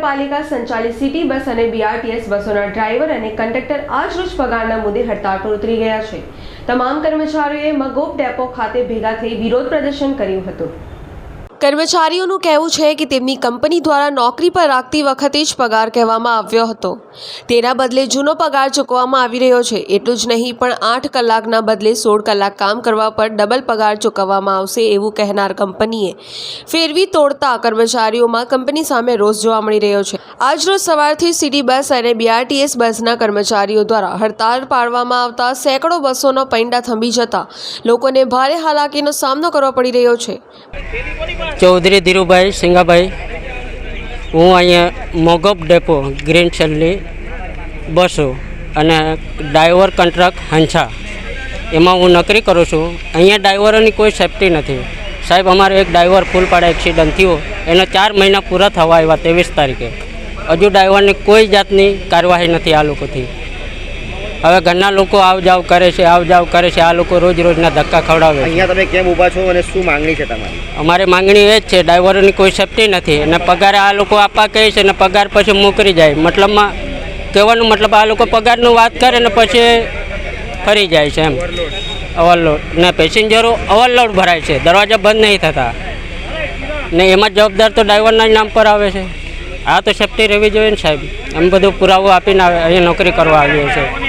મહાનગરપાલિકા સંચાલિત city bus અને બીઆરટીએસ બસોના ડ્રાઈવર અને કંડક્ટર આજરોજ પગારના મુદ્દે હડતાળ પર ઉતરી ગયા છે. તમામ કર્મચારીઓએ મગોપ ડેપો ખાતે ભેગા થઈ વિરોધ પ્રદર્શન કર્યું હતું. કર્મચારીઓનું કહેવું છે કે તેમની કંપની દ્વારા નોકરી પર રાખતી વખતે જ પગાર કહેવામાં આવ્યો હતો. તેના બદલે જૂનો પગાર ચૂકવવામાં આવી રહ્યો છે. એટલું જ નહીં, પણ આઠ કલાકના બદલે સોળ કલાક કામ કરવા પર ડબલ પગાર ચૂકવવામાં આવશે એવું કહેનાર કંપનીએ ફેરવી તોડતા કર્મચારીઓમાં કંપની સામે રોષ જોવા મળી રહ્યો છે. આજરોજ સવારથી સિટી બસ અને બીઆરટીએસ બસના કર્મચારીઓ દ્વારા હડતાળ પાડવામાં આવતા સેંકડો બસોનો પૈંડા થંભી જતા લોકોને ભારે હાલાકીનો સામનો કરવો પડી રહ્યો છે. ચૌધરી ધીરુભાઈ સિંગાભાઈ, હું અહીંયા મોગપ ડેપો ગ્રીન સેલની બસો અને ડ્રાઈવર કોન્ટ્રાક્ટ હંછા. એમાં હું નોકરી કરું છું. અહીંયા ડ્રાઈવરોની કોઈ સેફટી નથી. સાહેબ, અમારે એક ડ્રાઈવર ફૂલપાડા એક્સિડન્ટ થયો. એને ચાર મહિના પૂરા થવા આવ્યા ત્રેવીસ તારીખે. હજુ ડ્રાઈવરની કોઈ જાતની કાર્યવાહી નથી આ લોકોથી. હવે ઘરના લોકો આવ જાવ કરે છે આવ જાવ કરે છે આ લોકો રોજ રોજના ધક્કા ખવડાવે છે. અહીંયા તમે કેમ ઊભા છો અને શું માંગણી છે તમારી? અમારી માંગણી એ જ છે ડ્રાઈવરોની કોઈ સેફટી નથી અને પગાર આ લોકો આપવા કહે છે ને પગાર પછી મોકલી જાય. મતલબમાં કહેવાનું મતલબ આ લોકો પગારનું વાત કરે ને પછી ફરી જાય છે એમ. ઓવરલોડ ને પેસેન્જરો ઓવરલોડ ભરાય છે દરવાજા બંધ નહીં થતા. ને એમાં જવાબદાર તો ડ્રાઈવરના જ નામ પર આવે છે. આ તો સેફટી રહેવી જોઈએ ને સાહેબ. એમ બધું પુરાવો આપીને આવે અહીંયા નોકરી કરવા આવીએ છીએ